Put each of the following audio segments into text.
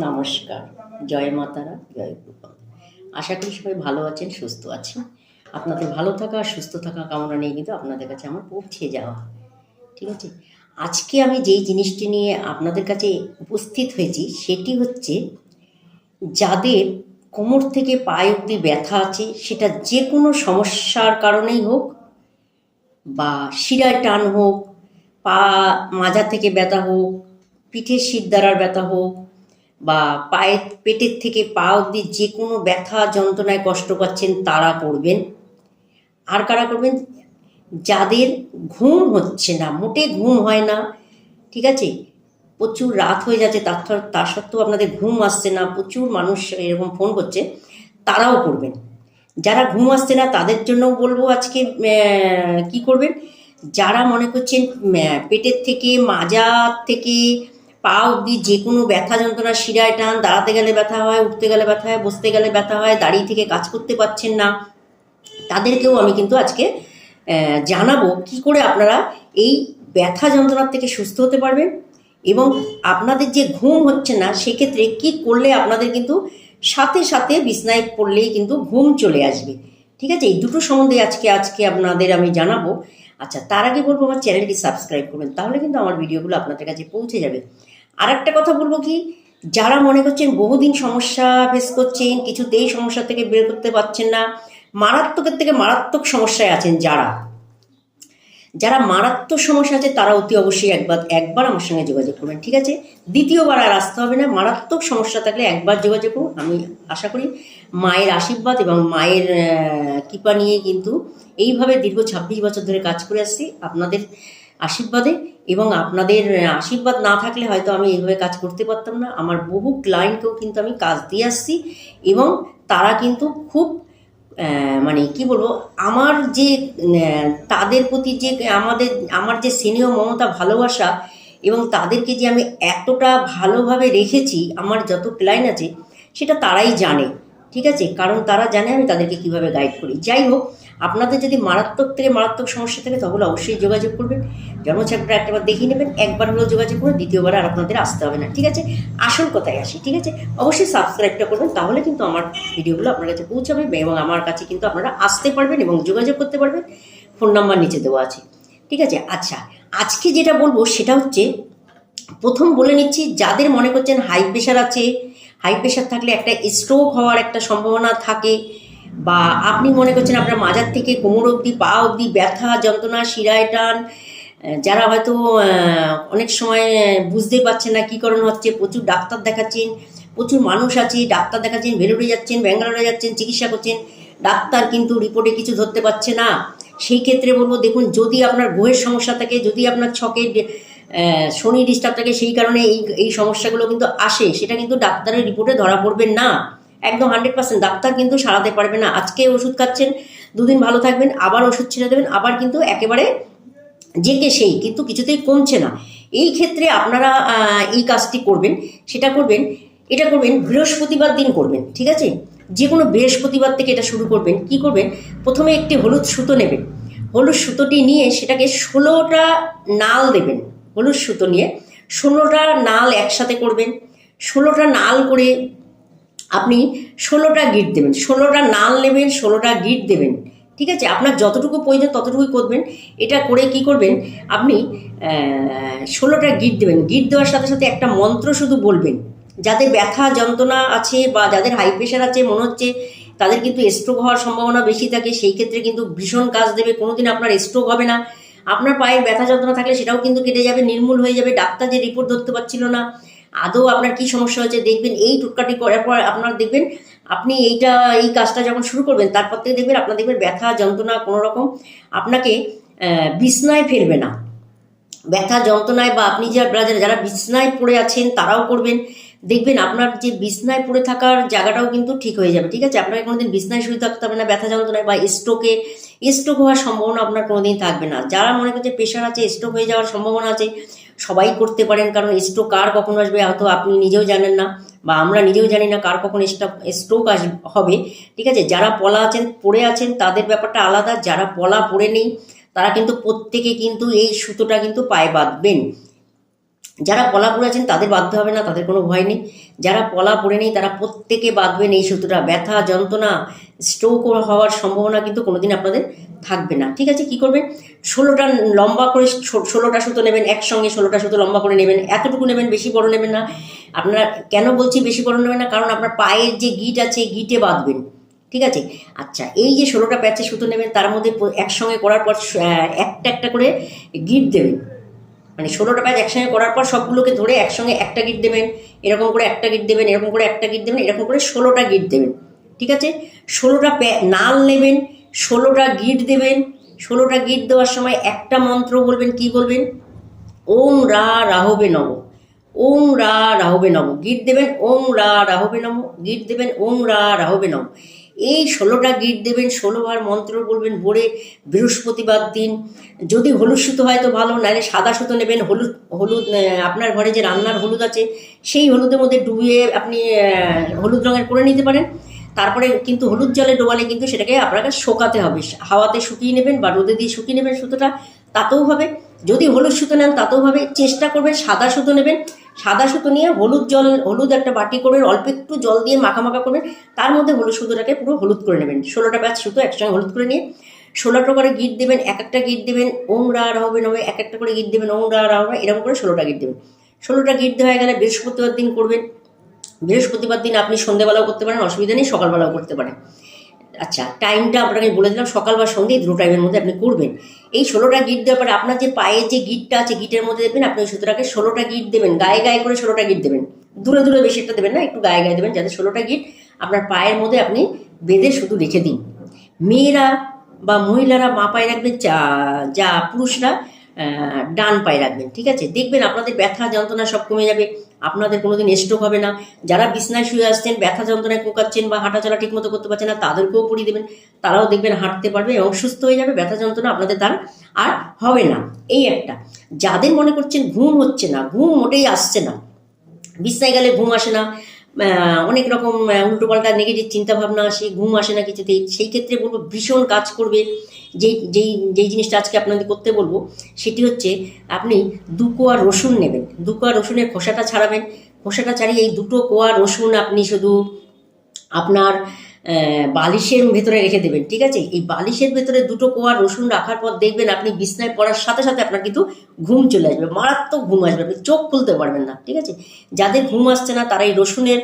নমস্কার। জয় মাতারা জয় গোপাল। আশা করি সবাই ভালো আছেন, সুস্থ আছেন। আপনাদের ভালো থাকা, সুস্থ থাকা কামনা নিয়ে কিন্তু আপনাদের কাছে আমার পৌঁছে যাওয়া। ঠিক আছে? আজকে আমি যেই জিনিসটি নিয়ে আপনাদের কাছে উপস্থিত হয়েছি, সেটি হচ্ছে যাদের কোমর থেকে পায়ে অব্দি ব্যথা আছে, সেটা যে কোনো সমস্যার কারণেই হোক বা শিরায় টান হোক, পা মাজা থেকে ব্যথা হোক, পিঠের শির দ্বারার ব্যথা হোক বা পায়ের পেটের থেকে পা অবধি যে কোনো ব্যথা যন্ত্রণায় কষ্ট পাচ্ছেন তারা করবেন। আর কারা করবেন? যাদের ঘুম হচ্ছে না, মোটে ঘুম হয় না, ঠিক আছে? প্রচুর রাত হয়ে যাচ্ছে, তার তা সত্ত্বেও আপনাদের ঘুম আসছে না, প্রচুর মানুষ এরকম ফোন করছে, তারাও করবেন। যারা ঘুম আসছে না, তাদের জন্যও বলব আজকে কি করবেন? যারা মনে করছেন পেটের থেকে মাজার থেকে পা অবধি যে কোনো ব্যথা যন্ত্রণা, শিরায় টান, দাঁড়াতে গেলে ব্যথা হয়, উঠতে গেলে ব্যথা হয়, বসতে গেলে ব্যথা হয়, দাঁড়িয়ে থেকে কাজ করতে পারছেন না, তাদেরকেও আমি কিন্তু আজকে জানাব কি করে আপনারা এই ব্যথা যন্ত্রণার থেকে সুস্থ হতে পারবেন এবং আপনাদের যে ঘুম হচ্ছে না, সেক্ষেত্রে কি করলে আপনাদের কিন্তু সাথে সাথে বিছনায় পড়লেই কিন্তু ঘুম চলে আসবে। ঠিক আছে? এই দুটো সম্বন্ধে আজকে আজকে আপনাদের আমি জানাব। আচ্ছা তার আগে বলব, আমার চ্যানেলটি সাবস্ক্রাইব করবেন, তাহলে কিন্তু আমার ভিডিওগুলো আপনাদের কাছে পৌঁছে যাবে। আর একটা কথা বলব কি? যারা মনে করছেন বহুদিন সমস্যা ফেস করছেন, কিছুতেই সমস্যা থেকে বের করতে পারছেন না, মারাত্মকের থেকে মারাত্মক সমস্যায় আছেন যারা। যারা মারাত্মক সমস্যা আছে, তারা অতি অবশ্যই একবার একবার আমার সঙ্গে যোগাযোগ করবেন, ঠিক আছে? দ্বিতীয়বার আর আসতে হবে না, মারাত্মক সমস্যা থাকলে একবার যোগাযোগ করুন। আমি আশা করি মায়ের আশীর্বাদ এবং মায়ের কৃপা নিয়ে কিন্তু এইভাবে দীর্ঘ ছাব্বিশ বছর ধরে কাজ করে আসছি। আপনাদের আশীর্বাদে এবং আপনাদের আশীর্বাদ না থাকলে হয়তো আমি এইভাবে কাজ করতে পারতাম না। আমার বহু ক্লায়েন্টকেও কিন্তু আমি কাজ দিয়ে আসছি এবং তারা কিন্তু খুব মানে কি বলব, আমার যে তাদের প্রতি যে, আমাদের, আমার যে স্নেহ মমতা ভালোবাসা এবং তাদেরকে যে আমি এতটা ভালোভাবে রেখেছি, আমার যত ক্লায়েন্ট আছে, সেটা তারাই জানে, ঠিক আছে? কারণ তারা জানে আমি তাদেরকে কীভাবে গাইড করি। যাই হোক আপনাদের যদি মারাত্মক থেকে মারাত্মক সমস্যা থাকে, তাহলে অবশ্যই যোগাযোগ করবেন। জন্মছাপটা একটাবার দেখিয়ে নেবেন, একবার হলেও যোগাযোগ করুন, দ্বিতীয়বার আর আপনাদের আসতে হবে না, ঠিক আছে? আসল কথায় আসি, ঠিক আছে? অবশ্যই সাবস্ক্রাইবটা করবেন, তাহলে কিন্তু আমার ভিডিওগুলো আপনার কাছে পৌঁছাবে এবং আমার কাছে কিন্তু আপনারা আসতে পারবেন এবং যোগাযোগ করতে পারবেন। ফোন নাম্বার নিচে দেওয়া আছে, ঠিক আছে? আচ্ছা আজকে যেটা বলব সেটা হচ্ছে, প্রথম বলে নিচ্ছি, যাদের মনে করছেন হাই প্রেশার আছে হাই প্রেশার থাকলে একটা স্ট্রোক হওয়ার একটা সম্ভাবনা থাকে বা আপনি মনে করছেন আপনার মাজার থেকে কোমর অবধি পা অবধি ব্যথা যন্ত্রণা শিরায় টান যারা হয়তো অনেক সময় আহ, বুঝতেই পারছেন না কী কারণ হচ্ছে প্রচুর ডাক্তার দেখাচ্ছেন প্রচুর মানুষ আছে ডাক্তার দেখাচ্ছেন ভেলোরে যাচ্ছেন ব্যাঙ্গালোরে যাচ্ছেন চিকিৎসা করছেন ডাক্তার কিন্তু রিপোর্টে কিছু ধরতে পারছে না। সেই ক্ষেত্রে বলব দেখুন যদি আপনার গ্রহের সমস্যা থাকে যদি আপনার ছকে আহ, শনি ডিস্টার্ব থাকে সেই কারণে এই এই সমস্যাগুলো কিন্তু আসে সেটা কিন্তু ডাক্তারের রিপোর্টে ধরা পড়বে না। একদম হান্ড্রেড পার্সেন্ট ডাক্তার কিন্তু সারাতে পারবে না। আজকে ওষুধ খাচ্ছেন, দুদিন ভালো থাকবেন, আবার ওষুধ ছেড়ে দেবেন, আবার কিন্তু একেবারে কে সেই, কিন্তু কিছুতেই কমছে না। এই ক্ষেত্রে আপনারা এই কাজটি করবেন, সেটা করবেন, এটা করবেন, বৃহস্পতিবার দিন করবেন, ঠিক আছে? যে কোনো বৃহস্পতিবার থেকে এটা শুরু করবেন, কি করবেন? প্রথমে একটি হলুদ সুতো নেবেন। হলুদ সুতোটি নিয়ে সেটাকে ষোলোটা নাল দেবেন, হলুদ সুতো নিয়ে। ষোলোটা নাল একসাথে করবেন, ষোলোটা নাল করে আপনি ষোলোটা গিট দেবেন। ষোলোটা নাল নেবেন ষোলোটা গিট দেবেন। ঠিক আছে? আপনার যতটুকু প্রয়োজন ততটুকুই করবেন। এটা করে কি করবেন? আপনি ষোলোটা গিট দেবেন। গিট দেওয়ার সাথে সাথে একটা মন্ত্র শুধু বলবেন। যাদের ব্যথা, যন্ত্রণা আছে বা যাদের হাই প্রেশার আছে, মনে হচ্ছে তাদের কিন্তু স্ট্রোক হওয়ার সম্ভাবনা বেশি থাকে, সেই ক্ষেত্রে কিন্তু ভীষণ কাজ দেবে। কোনোদিন আপনার স্ট্রোক হবে না। আপনার পায়ের ব্যথা, যন্ত্রণা থাকলে সেটাও কিন্তু কেটে যাবে, নির্মূল হয়ে যাবে। ডাক্তার যে রিপোর্ট ধরতে পারছিল না আদৌ আপনার কি সমস্যা হচ্ছে দেখবেন এই টুটকাটি করার পর আপনার দেখবেন আপনি এইটা, এই কাজটা যখন শুরু করবেন, তারপর থেকে দেখবেন আপনার দেখবেন ব্যথা, যন্ত্রণা কোনো রকম আপনাকে বিছনায় ফেলবে না। ব্যথা, যন্ত্রণায় বা আপনি যারা যারা বিছনায় পড়ে আছেন তারাও করবেন। দেখবেন আপনার যে বিছনায় পড়ে থাকার জায়গাটাও কিন্তু ঠিক হয়ে যাবে, ঠিক আছে? আপনাকে কোনোদিন বিছনায় শুয়ে থাকতে হবে না, ব্যথা, যন্ত্রণায় বা স্ট্রোকে স্ট্রোক হওয়ার সম্ভাবনা আপনার কোনোদিন থাকবে না। যারা মনে করছে প্রেশার আছে স্ট্রোক হয়ে যাওয়ার সম্ভাবনা আছে সবাই করতে পারেন, কারণ স্ট্রোক কার কখন আসবে হয়তো আপনি নিজেও জানেন না, বা আমরা নিজেও জানি না কার কখন স্ট্রোক আস, হবে। ঠিক আছে? যারা পলা আছেন, পড়ে আছেন, তাদের ব্যাপারটা আলাদা। যারা পলা পড়ে নেই, তারা কিন্তু প্রত্যেকে কিন্তু এই সুতোটা কিন্তু পায়ে বাঁধবেন। যারা পলা পড়েছেন তাদের বাধ্য হবে না, তাদের কোনো ভয় নেই। যারা পলা পড়ে নেই, তারা প্রত্যেকে বাঁধবেন এই সুতোটা ব্যথা, যন্ত্রণা স্ট্রোক হওয়ার সম্ভাবনা কিন্তু কোনোদিন আপনাদের থাকবে না। ঠিক আছে, কি করবেন? ষোলোটা লম্বা করে ষোলোটা সুতো নেবেন, একসঙ্গে ষোলোটা সুতো লম্বা করে নেবেন। এতটুকু নেবেন, বেশি বড় নেবেন না। আপনারা কেন বলছি বেশি বড় নেবেন না? কারণ আপনার পায়ের যে গিট আছে গিটে বাঁধবেন। ঠিক আছে? আচ্ছা এই যে ষোলোটা প্যাচে সুতো নেবেন, তার মধ্যে একসঙ্গে করার পর একটা একটা করে গিট দেবেন। মানে ষোলোটা প্যাচ একসঙ্গে করার পর সবগুলোকে ধরে একসঙ্গে একটা গিট দেবেন, এরকম করে একটা গিট দেবেন, এরকম করে একটা গিট দেবেন, এরকম করে ষোলোটা গিট দেবেন, ঠিক আছে? ষোলোটা নাল নেবেন, ষোলোটা গিট দেবেন, ষোলোটা গিট দেওয়ার সময় একটা মন্ত্র বলবেন, কি বলবেন? ওম রা রাহবে নব ওম রা রাহবে নব গিট দেবেন, ওম রা রাহবে নম গিট দেবেন, ওম রা রাহবে নম। এই ষোলোটা গিট দেবেন, ষোলোবার মন্ত্র বলবেন, ভোরে বৃহস্পতিবার দিন। যদি হলুদ সুতো হয় তো ভালো, নাহলে সাদা সুতো নেবেন, হলুদ হলুদ আপনার ঘরে যে রান্নার হলুদ আছে, সেই হলুদের মধ্যে ডুবিয়ে আপনি হলুদ রঙের করে নিতে পারেন। তারপরে কিন্তু হলুদ জলে ডোবালে কিন্তু সেটাকে আপনাকে শোকাতে হবে। হাওয়াতে শুকিয়ে নেবেন বা রোদে দিয়ে শুকিয়ে নেবেন সুতোটা, তাতেও হবে। যদি হলুদ সুতো নেন, তাতেও হবে। চেষ্টা করবেন সাদা সুতো নেবেন। সাদা সুতো নিয়ে হলুদ জল, হলুদ একটা বাটি করবেন, অল্প একটু জল দিয়ে মাখা মাখা করবেন, তার মধ্যে হলুদ সুতোটাকে পুরো হলুদ করে নেবেন। ষোলোটা ব্যাচ সুতো একসঙ্গে হলুদ করে নিয়ে ষোলোটা করে গিট দেবেন, এক একটা গিট দেবেন ওম রা হবে এক একটা করে গিট দেবেন ওম রা হবে এরকম করে ষোলোটা গিট দেবেন। ষোলোটা গিট দেওয়া হয়ে গেলে বৃহস্পতিবার দিন করবেন। বৃহস্পতিবার দিন আপনি সন্ধ্যেবেলাও করতে পারেন, অসুবিধা নেই, সকালবেলাও করতে পারেন। আচ্ছা টাইমটা আপনাকে বলে দিলাম, সকাল বা সন্ধ্যে দুটো টাইমের মধ্যে আপনি করবেন। এই ষোলোটা গিট দেওয়ার পরে আপনার যে পায়ের যে গিটটা আছে গিটের মধ্যে দেবেন আপনি ওই সুতোটাকে ষোলোটা গিট দেবেন, গায়ে গায়ে করে ষোলোটা গিট দেবেন। দূরে দূরে বেশি একটা দেবেন না, একটু গায়ে গায়ে দেবেন যাতে ষোলোটা গিট আপনার পায়ের মধ্যে আপনি বেঁধে শুধু রেখে দিন। মেয়েরা বা মহিলারা মা পায়ে রাখবেন যা যা পুরুষরা ডান পায়ে রাখবেন, ঠিক আছে? দেখবেন আপনাদের ব্যথা যন্ত্রণা সব কমে যাবে, আপনাদের কোনোদিন স্ট্রোক হবে না। যারা বিছনায় শুয়ে আসছেন, ব্যথা যন্ত্রণায় কোকাচ্ছেন বা হাঁটাচলা ঠিক মতো করতে পারছেন না, তাদেরকেও পরিয়ে দেবেন। তারাও দেখবেন হাঁটতে পারবে এবং সুস্থ হয়ে যাবে, ব্যথা যন্ত্রণা আপনাদের দ্বারা আর হবে না। এই একটা। যাদের মনে করছেন ঘুম হচ্ছে না, ঘুম মোটেই আসছে না, বিছনায় গেলে ঘুম আসে না অনেক রকম উল্টো পাল্টা নেগেটিভ চিন্তা ভাবনা আসে, ঘুম আসে না কিছুতেই সেই ক্ষেত্রে বলব, ভীষণ কাজ করবে যেই যেই যেই জিনিসটা আজকে আপনাদের করতে বলব, সেটি হচ্ছে আপনি দু কোয়া রসুন নেবেন। দু কোয়া রসুনের খোসাটা ছাড়াবেন। খোসাটা ছাড়িয়ে এই দুটো কোয়া রসুন আপনি শুধু আপনার বালিশের ভেতরে রেখে দেবেন, ঠিক আছে? এই বালিশের ভেতরে দুটো কোয়া রসুন রাখার পর দেখবেন আপনি বিছনায় পড়ার সাথে সাথে আপনার কিন্তু ঘুম চলে আসবে, মারাত্মক ঘুম আসবে, আপনি চোখ খুলতে পারবেন না, ঠিক আছে? যাদের ঘুম আসছে না, তারা এই রসুনের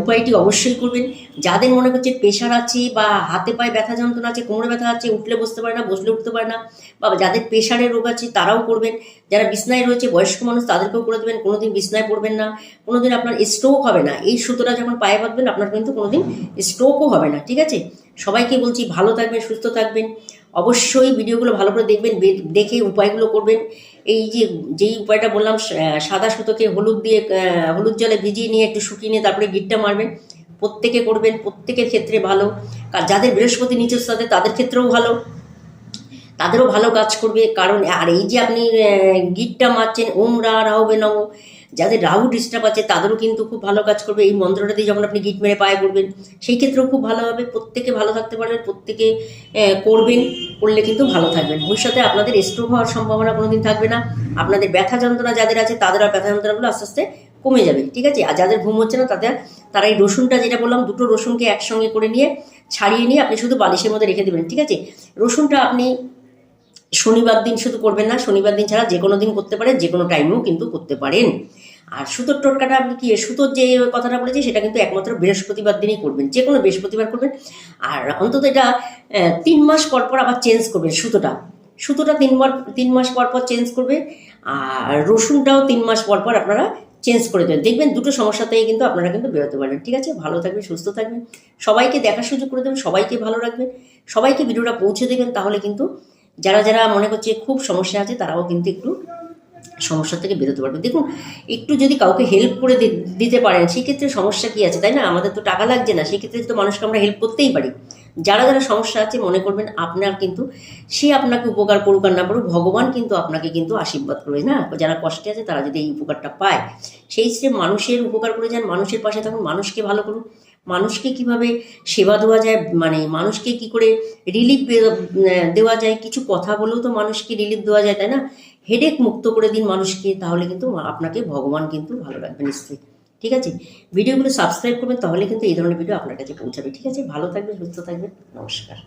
উপায়টি অবশ্যই করবেন। যাদের মনে করছে প্রেশার আছে বা হাতে পায়ে ব্যথা যন্ত্রণা আছে, কোমরে ব্যথা আছে, উঠলে বসতে পারে না, বসলে উঠতে পারে না, বা যাদের প্রেশারের রোগ আছে তারাও করবেন। যারা বিছনায় রয়েছে, বয়স্ক মানুষ তাদেরকেও করে দেবেন। কোনোদিন বিছনায় পড়বেন না, কোনোদিন আপনার স্ট্রোক হবে না। এই সুতোটা যখন পায়ে বাঁধবেন, আপনার কিন্তু কোনোদিন স্ট্রোকও হবে না, ঠিক আছে? সবাইকে বলছি ভালো থাকবেন, সুস্থ থাকবেন। অবশ্যই ভিডিওগুলো ভালো করে দেখবেন দেখে উপায়গুলো করবেন। এই যে, যেই উপায়টা বললাম সাদা সুতোকে হলুদ দিয়ে হলুদ জলে ভিজিয়ে নিয়ে একটু শুকিয়ে নিয়ে তারপরে গিটটা মারবেন। প্রত্যেকে করবেন, প্রত্যেকের ক্ষেত্রে ভালো। আর যাদের বৃহস্পতি নিচে তাদের তাদের ক্ষেত্রেও ভালো। তাদেরও ভালো কাজ করবে। কারণ, আর এই যে আপনি গিটটা মারছেন ওম রা রাহবে নব যাদের রাহু ডিস্টার্ব আছে, তাদেরও কিন্তু খুব ভালো কাজ করবে। এই মন্ত্রটা দিয়ে যখন আপনি গিট মেরে পায়ে করবেন সেই ক্ষেত্রেও খুব ভালো হবে। প্রত্যেকে ভালো থাকতে পারবেন প্রত্যেকে করবেন, করলে কিন্তু ভালো থাকবেন। ভবিষ্যতে আপনাদের স্ট্রোক হওয়ার সম্ভাবনা কোনোদিন থাকবে না। আপনাদের ব্যথা যন্ত্রণা যাদের আছে, তাদের আর ব্যথা যন্ত্রণাগুলো আস্তে আস্তে কমে যাবে, ঠিক আছে? আর যাদের ঘুম হচ্ছে না, তাদের, তারা এই রসুনটা যেটা বললাম, দুটো রসুনকে একসঙ্গে করে নিয়ে, ছাড়িয়ে নিয়ে আপনি শুধু বালিশের মধ্যে রেখে দেবেন, ঠিক আছে? রসুনটা আপনি শনিবার দিন শুধু করবেন না, শনিবার দিন ছাড়া যে কোনো দিন করতে পারেন যে কোনো টাইমেও কিন্তু করতে পারেন। আর সুতোর টোটকাটা আপনি কি, সুতোর যে কথাটা বলেছি সেটা কিন্তু একমাত্র বৃহস্পতিবার দিনই করবেন যে কোনো বৃহস্পতিবার করবেন। আর অন্তত এটা তিন মাস পর পর আবার চেঞ্জ করবেন সুতোটা। সুতোটা তিন মাস তিন মাস পর পর চেঞ্জ করবে, আর রসুনটাও তিন মাস পর পর আপনারা চেঞ্জ করে দেবেন। দেখবেন দুটো সমস্যা থেকে কিন্তু আপনারা কিন্তু বেরোতে পারবেন, ঠিক আছে? ভালো থাকবেন, সুস্থ থাকবেন। সবাইকে দেখার সুযোগ করে দেবেন, সবাইকে ভালো রাখবেন। সবাইকে ভিডিওটা পৌঁছে দেবেন, তাহলে কিন্তু যারা যারা মনে করছে খুব সমস্যা আছে, তারাও কিন্তু একটু সমস্যা থেকে বেরোতে পারবে দেখুন, একটু যদি কাউকে হেল্প করে দিতে পারেন, সেক্ষেত্রে সমস্যা কি আছে, তাই না? আমাদের তো টাকা লাগছে না, সেক্ষেত্রে তো মানুষকে আমরা হেল্প করতেই পারি। যারা যারা সমস্যা আছে, মনে করবেন আপনার কিন্তু, সে আপনাকে উপকার করুক আর না করুক, ভগবান কিন্তু আপনাকে কিন্তু আশীর্বাদ করবে, না? যারা কষ্টে আছে, তারা যদি এই উপকারটা পায়। সেই হিসেবে মানুষের উপকার করে যান, মানুষের পাশে থাকুন, মানুষকে ভালো করুন। মানুষকে কীভাবে সেবা দেওয়া যায় মানে মানুষকে কি করে রিলিফ দেওয়া যায়, কিছু কথা বলেও তো মানুষকে রিলিফ দেওয়া যায়, তাই না? হেডেক মুক্ত করে দিন মানুষকে, তাহলে কিন্তু আপনাকে ভগবান কিন্তু ভালো রাখবে নিশ্চয়ই। ঠিক আছে? ভিডিওগুলো সাবস্ক্রাইব করবেন, তাহলে কিন্তু এই ধরনের ভিডিও আপনার কাছে পৌঁছাবে। ঠিক আছে? ভালো থাকবেন, সুস্থ থাকবেন। নমস্কার।